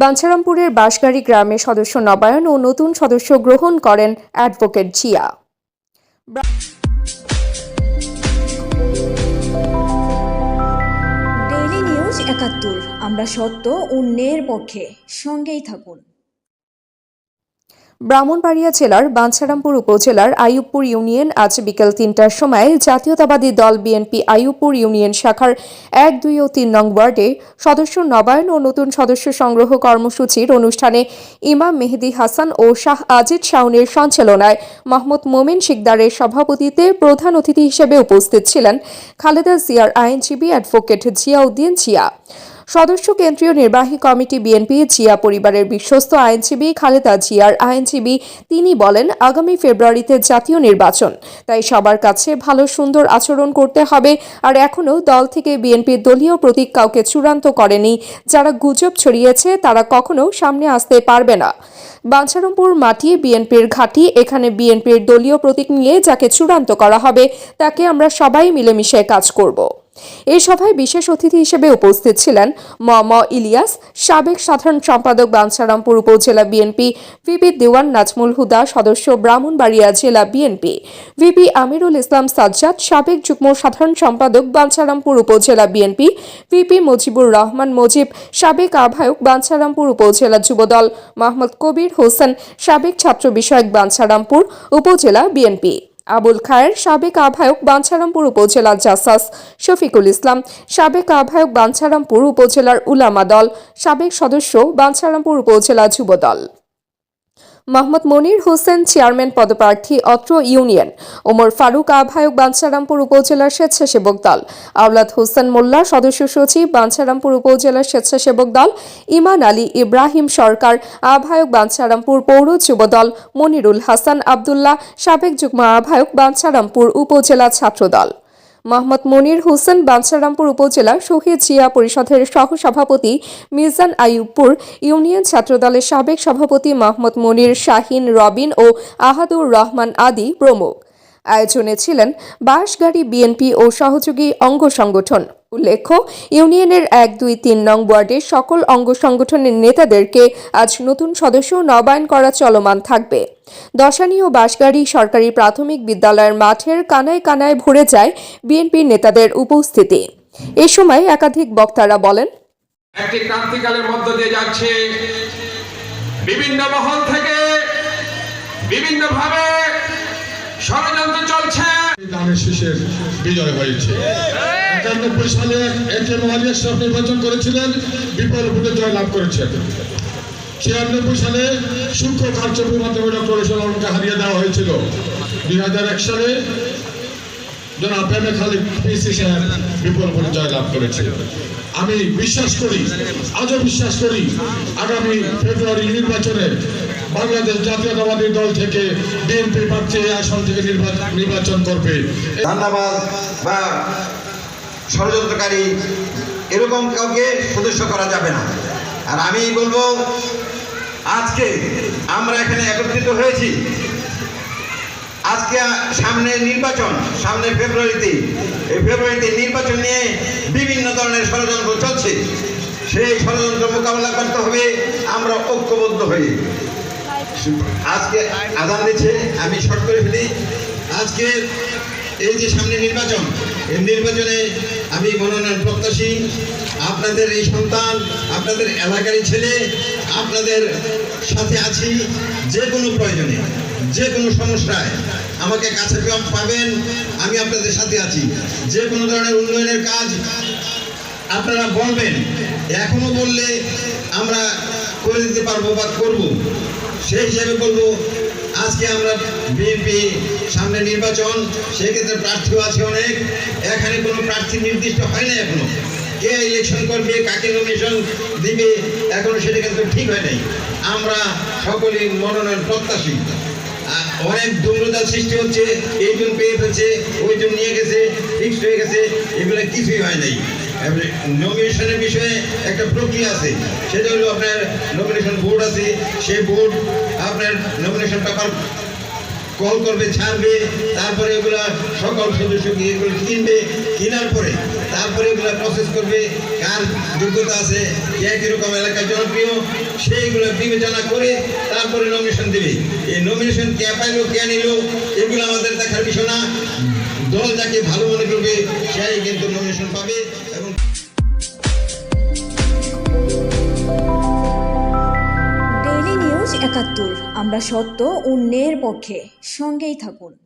বাঞ্ছারামপুরের বাঁশগাড়ি গ্রামে সদস্য নবায়ন ও নতুন সদস্য গ্রহণ করেন অ্যাডভোকেট জিয়া। ডেইলি নিউজ একাত্তর, আমরা সত্য অন্যের পক্ষে সঙ্গেই থাকুন। ব্রাহ্মণবাড়িয়া জেলার বাঞ্ছারামপুর উপজেলার আইয়ুবপুর ইউনিয়ন আজ বিকেল তিনটার সময় জাতীয়তাবাদী দল বিএনপি আইয়ুবপুর ইউনিয়ন শাখার এক, দুই ও তিন নং ওয়ার্ডে সদস্য নবায়ন ও নতুন সদস্য সংগ্রহ কর্মসূচির অনুষ্ঠানে ইমাম মেহেদি হাসান ও শাহ আজিদ শাওনের সঞ্চালনায় মাহমুদ মোমেন শিকদারের সভাপতিত্বে প্রধান অতিথি হিসেবে উপস্থিত ছিলেন খালেদা জিয়ার আইনজীবী অ্যাডভোকেট জিয়াউদ্দিন জিয়া। সদস্য কেন্দ্রীয় নির্বাহী কমিটি বিএনপি, জিয়া পরিবারের বিশ্বস্ত আইনজীবী খালেদা জিয়ার আইনজীবী, তিনি বলেন, আগামী ফেব্রুয়ারিতে জাতীয় নির্বাচন। তাই সবার কাছে ভালো সুন্দর আচরণ করতে হবে। আর এখনও দল থেকে বিএনপির দলীয় প্রতীক কাউকে চূড়ান্ত করেনি। যারা গুজব ছড়িয়েছে, তারা কখনো সামনে আসতে পারবে না। বাঞ্ছারামপুর মাটি বিএনপির ঘাঁটি, এখানে বিএনপির দলীয় প্রতীক নিয়ে যাকে চূড়ান্ত করা হবে, তাকে আমরা সবাই মিলেমিশে কাজ করব। এই সভায় বিশেষ অতিথি হিসেবে উপস্থিত ছিলেন ম ম ইলিয়াস, সাবেক সাধারণ সম্পাদক বাঞ্ছারামপুর উপজেলা বিএনপি ভিপি দেওয়ান নাজমুল হুদা, সদস্য ব্রাহ্মণবাড়িয়া জেলা বিএনপি ভিপি আমিরুল ইসলাম সাজ্জাদ, সাবেক যুগ্ম সাধারণ সম্পাদক বাঞ্ছারামপুর উপজেলা বিএনপি ভিপি মুজিবুর রহমান মুজিব, সাবেক আহ্বায়ক বাঞ্ছারামপুর উপজেলা যুবদল মোহাম্মদ কবির হোসেন, সাবেক ছাত্র বিষয়ক বাঞ্ছারামপুর উপজেলা বিএনপি আবুল খায়ের সাবেক আহ্বায়ক বাঞ্ছারামপুর উপজেলার জাসাস শফিকুল ইসলাম, সাবেক আহ্বায়ক বাঞ্ছারামপুর উপজেলার উলামা দল, সাবেক সদস্য বাঞ্ছারামপুর উপজেলা যুবদল মোহাম্মদ মনির হোসেন, চেয়ারম্যান পদপ্রার্থী অত্র ইউনিয়ন। ওমর ফারুক, আহ্বায়ক বাঞ্ছারামপুর উপজেলার স্বেচ্ছাসেবক দল। আওলাদ হোসেন মোল্লা, সদস্য সচিব বাঞ্ছারামপুর উপজেলার স্বেচ্ছাসেবক দল। ইমান আলী ইব্রাহিম সরকার, আহ্বায়ক বাঞ্ছারামপুর পৌর যুবদল মনিরুল হাসান আবদুল্লাহ, সাবেক যুগ্ম আহ্বায়ক বাঞ্ছারামপুর উপজেলা ছাত্রদল মোহাম্মদ মনির হোসেন বাঞ্ছারামপুর উপজেলা শহীদ জিয়া পরিষদের সহসভাপতি মির্জান আইয়ুবপুর ইউনিয়ন ছাত্রদলের সাবেক সভাপতি মোহাম্মদ মনির, শাহিন, রবিন ও আহাদুর রহমান আদি প্রমুখ। আয়োজনে ছিলেন বাঁশগাড়ি বিএনপি ও সহযোগী অঙ্গ সংগঠন। উল্লেখ্য, ইউনিয়নের এক, দুই, তিন নং ওয়ার্ডের সকল অঙ্গ সংগঠনের নেতাদেরকে আজ নতুন সদস্য নবায়ন করা চলমান থাকবে। দশানী ও বাঁশগাড়ি সরকারি প্রাথমিক বিদ্যালয়ের মাঠের কানায় কানায় ভরে যায় বিএনপির নেতাদের উপস্থিতি। এ সময় একাধিক বক্তারা বলেন, একটি ক্রান্তিকালের মধ্য দিয়ে যাচ্ছে। বিভিন্ন মহল থেকে বিভিন্ন ভাবে ষড়যন্ত্র চলছে। বিজয় হয়েছে। একানব্বই সালে একে নির্বাচন করেছিলেন, বিপুল ভোটে জয়লাভ করেছেন। ছিয়ানব্বই সালে সূক্ষ্ম মাধ্যমে ডক্টর হারিয়ে দেওয়া হয়েছিল। দুই হাজার এক সালে জনাব এম এ খালিদ পিসি সাহেব বিপুল ভোটে জয়লাভ করেছে আমি বিশ্বাস করি, আজও বিশ্বাস করি, আগামী ফেব্রুয়ারি নির্বাচনে বাংলাদেশ জাতীয়তাবাদী দল থেকে বিএনপি প্রার্থী আসন থেকে নির্বাচন করবে। ধন্যবাদ বা ষড়যন্ত্রকারী, এরকম কাউকে সদস্য করা যাবে না। আর আমি বলব, আজকে আমরা এখানে একত্রিত হয়েছি। আজকে সামনে নির্বাচন, সামনে ফেব্রুয়ারিতে, এই ফেব্রুয়ারিতে নির্বাচন নিয়ে বিভিন্ন ধরনের ষড়যন্ত্র চলছে। সেই ষড়যন্ত্র মোকাবেলা করতে হবে, আমরা ঐক্যবদ্ধ হয়ে। আজকে আদান দিচ্ছে, আমি শর্ট করে ফেলি। আজকে এই যে সামনে নির্বাচন, এই নির্বাচনে আমি মনোনয়ন প্রত্যাশী। আপনাদের এই সন্তান, আপনাদের এলাকারই ছেলে, আপনাদের সাথে আছি যে কোনো প্রয়োজনে, যে কোনো সমস্যায়। আমাকে কাছে পাবেন, আমি আপনাদের সাথে আছি। যে কোনো ধরনের উন্নয়নের কাজ আপনারা বলবেন, এখনও বললে আমরা করে দিতে পারব বা করব। সেই হিসাবে বলব, আজকে আমরা বিএনপি সামনে নির্বাচন, সেক্ষেত্রে প্রার্থীও আছে অনেক। এখানে কোনো প্রার্থী নির্দিষ্ট হয় না এখনও। কে ইলেকশন করবে, কাকে নমিনেশন দিবে, এখনও সেটা কিন্তু ঠিক হয় নাই। আমরা সকলেই মনোনয়ন প্রত্যাশী। অনেক দুর্বলতা সৃষ্টি হচ্ছে, এই এইজন পেয়ে ফেলছে ওইজন নিয়ে গেছে ফিক্সড হয়ে গেছে, এগুলো কিছুই হয় নাই। নমিনেশনের বিষয়ে একটা প্রক্রিয়া আছে। সেটা হলো আপনার নমিনেশন বোর্ড আছে। সেই বোর্ড আপনার নমিনেশন পেপার কল করবে, ছাড়বে, তারপরে এগুলা সকল সদস্য গিয়ে এগুলো কিনবে, কেনার পরে তারপরে এগুলা প্রসেস করবে, কার যোগ্যতা আছে, কে কীরকম এলাকায় জনপ্রিয়, সেইগুলো বিবেচনা করে তারপরে নমিনেশন দেবে। এই নমিনেশন কে পাইলো, কে নিল, এগুলো আমাদের দেখার বিষয় না। দল যাকে ভালো মনে করবে সেই কিন্তু নমিনেশন পাবে। আমরা সত্য অন্যের পক্ষে সঙ্গেই থাকুন।